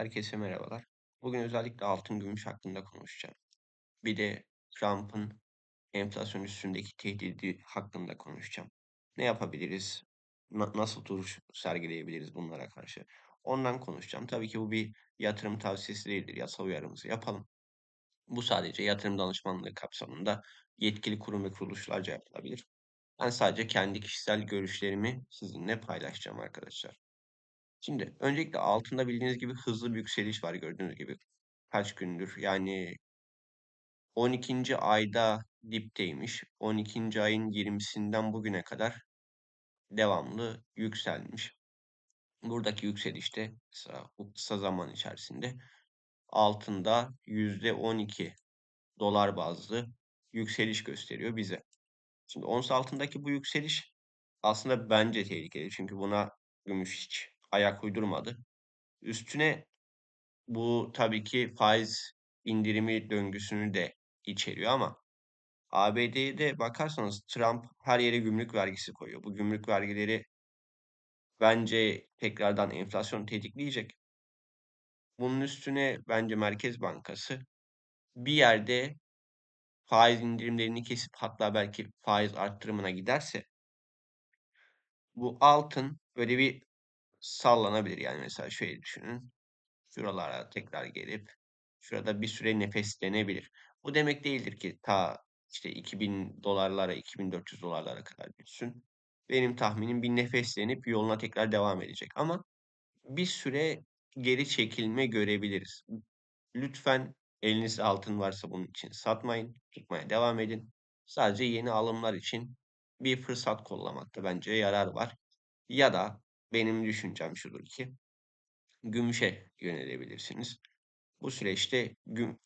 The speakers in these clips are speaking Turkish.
Herkese merhabalar. Bugün özellikle altın gümüş hakkında konuşacağım. Bir de Trump'ın enflasyon üstündeki tehdidi hakkında konuşacağım. Ne yapabiliriz? Na- nasıl duruş sergileyebiliriz bunlara karşı? Ondan konuşacağım. Tabii ki bu bir yatırım tavsiyesi değildir. Yasal uyarımızı yapalım. Bu sadece yatırım danışmanlığı kapsamında yetkili kurum ve kuruluşlarca yapılabilir. Ben sadece kendi kişisel görüşlerimi sizinle paylaşacağım arkadaşlar. Şimdi öncelikle altında bildiğiniz gibi hızlı bir yükseliş var gördüğünüz gibi. Kaç gündür yani 12. ayda dipteymiş. 12. ayın 20'sinden bugüne kadar devamlı yükselmiş. Buradaki yükselişte mesela bu kısa zaman içerisinde altında %12 dolar bazlı yükseliş gösteriyor bize. Şimdi ons altındaki bu yükseliş aslında bence tehlikeli. Çünkü buna gümüş hiç ayak uydurmadı. Üstüne Bu tabii ki faiz indirimi döngüsünü de içeriyor ama ABD'de bakarsanız Trump her yere gümrük vergisi koyuyor. Bu gümrük vergileri bence tekrardan enflasyonu tetikleyecek. Bunun üstüne bence Merkez Bankası bir yerde faiz indirimlerini kesip hatta belki faiz arttırımına giderse bu altın böyle bir sallanabilir. Yani mesela şöyle düşünün. Şuralara tekrar gelip şurada bir süre nefeslenebilir. Bu demek değildir ki ta işte 2000 dolarlara, 2400 dolarlara kadar düşsün. Benim tahminim bir nefeslenip yoluna tekrar devam edecek. Ama bir süre geri çekilme görebiliriz. Lütfen elinizde altın varsa bunun için satmayın, tutmaya devam edin. Sadece yeni alımlar için bir fırsat kollamakta bence yarar var. Ya da benim düşüncem şudur ki gümüşe yönelebilirsiniz. Bu süreçte güm,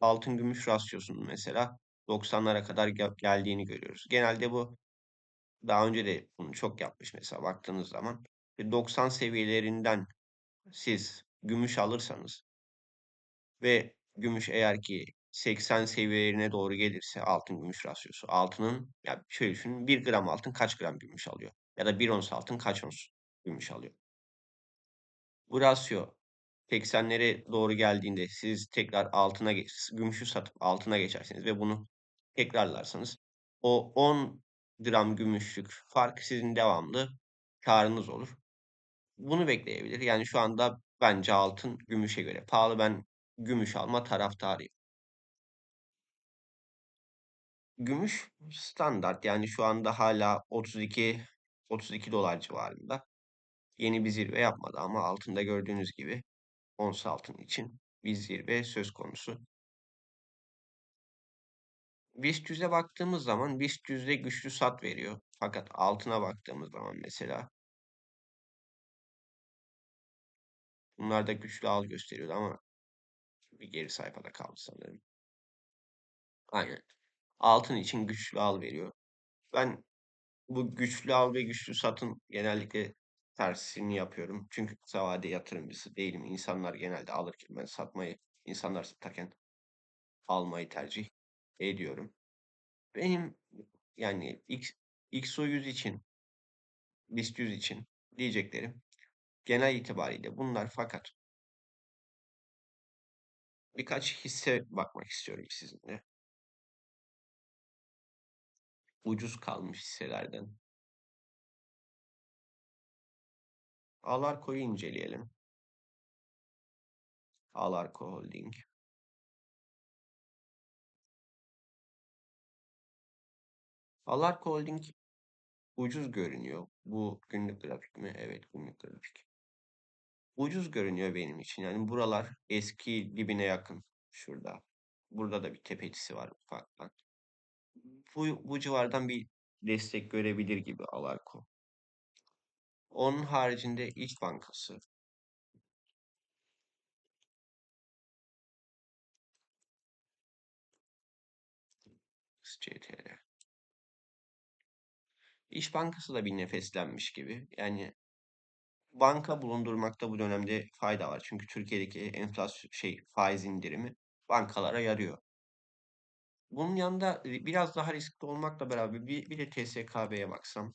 altın gümüş rasyosunun mesela 90'lara kadar geldiğini görüyoruz. Genelde bu daha önce de bunu çok yapmış mesela baktığınız zaman 90 seviyelerinden siz gümüş alırsanız ve gümüş eğer ki 80 seviyelerine doğru gelirse altın gümüş rasyosu altının ya şöyle düşünün 1 gram altın kaç gram gümüş alıyor ya da 1 ons altın kaç ons gümüş alıyor. Bu rasyo 80'lere doğru geldiğinde siz tekrar altına gümüşü satıp altına geçersiniz ve bunu tekrarlarsanız o 10 gram gümüşlük fark sizin devamlı karınız olur. Bunu bekleyebilir. Yani şu anda bence altın gümüşe göre pahalı. Ben gümüş alma taraftarıyım. Gümüş standart yani şu anda hala 32 32 dolar civarında. Yeni bir zirve yapmadı ama altında gördüğünüz gibi ons altın için bir zirve söz konusu. BIST 100'e baktığımız zaman BIST 100'de güçlü sat veriyor. Fakat altına baktığımız zaman mesela bunlar da güçlü al gösteriyordu ama bir geri sayfada kaldı sanırım. Aynen. Altın için güçlü al veriyor. Ben bu güçlü al ve güçlü satın genellikle tersini yapıyorum. Çünkü kısa vade yatırımcısı değilim. İnsanlar genelde alırken ben satmayı, insanlar satarken almayı tercih ediyorum. Benim yani X, XO100 için, BIST 100 için diyeceklerim genel itibariyle bunlar fakat birkaç hisse bakmak istiyorum sizinle. Ucuz kalmış hisselerden. Alarko'yu inceleyelim. Alarko Holding. Alarko Holding ucuz görünüyor. Bu günlük grafik mi? Evet günlük grafik. Ucuz görünüyor benim için. Yani buralar eski dibine yakın. Şurada. Burada da bir tepecisi var ufaktan. Bu, bu civardan bir destek görebilir gibi Alarko. Onun haricinde İş Bankası. CTR. İş Bankası da bir nefeslenmiş gibi. Yani banka bulundurmakta bu dönemde fayda var. Çünkü Türkiye'deki enflasyon şey faiz indirimi bankalara yarıyor. Bunun yanında biraz daha riskli olmakla beraber bir, bir de TSKB'ye baksam.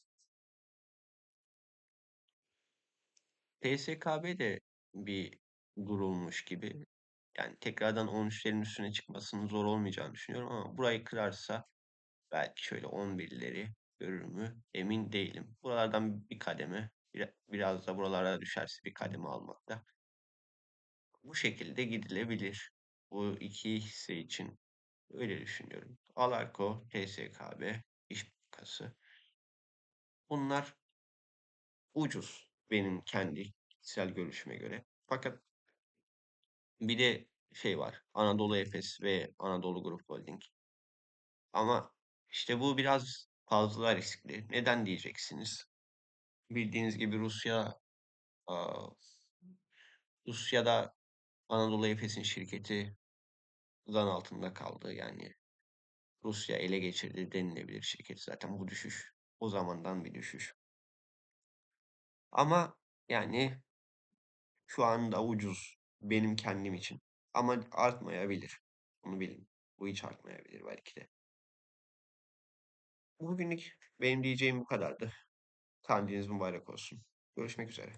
TSKB de bir durulmuş gibi. Yani tekrardan 13'lerin üstüne çıkmasının zor olmayacağını düşünüyorum ama burayı kırarsa belki şöyle 11'leri görür mü emin değilim. Buralardan bir kademe bira- biraz da buralara düşerse bir kademe almakta. Bu şekilde gidilebilir. Bu iki hisse için öyle düşünüyorum. Alarko, TSKB, İş Bankası. Bunlar ucuz benim kendi kişisel görüşüme göre. Fakat bir de şey var. Anadolu Efes ve Anadolu Grup Holding. Ama işte bu biraz fazla riskli. Neden diyeceksiniz? Bildiğiniz gibi Rusya, Rusya'da Anadolu Efes'in şirketi zan altında kaldı. Yani Rusya ele geçirdi denilebilir şirket. Zaten bu düşüş o zamandan bir düşüş. Ama yani şu anda ucuz benim kendim için. Ama artmayabilir. Bunu bilin. Bu hiç artmayabilir belki de. Bugünlük benim diyeceğim bu kadardı. Kandiliniz mübarek olsun. Görüşmek üzere.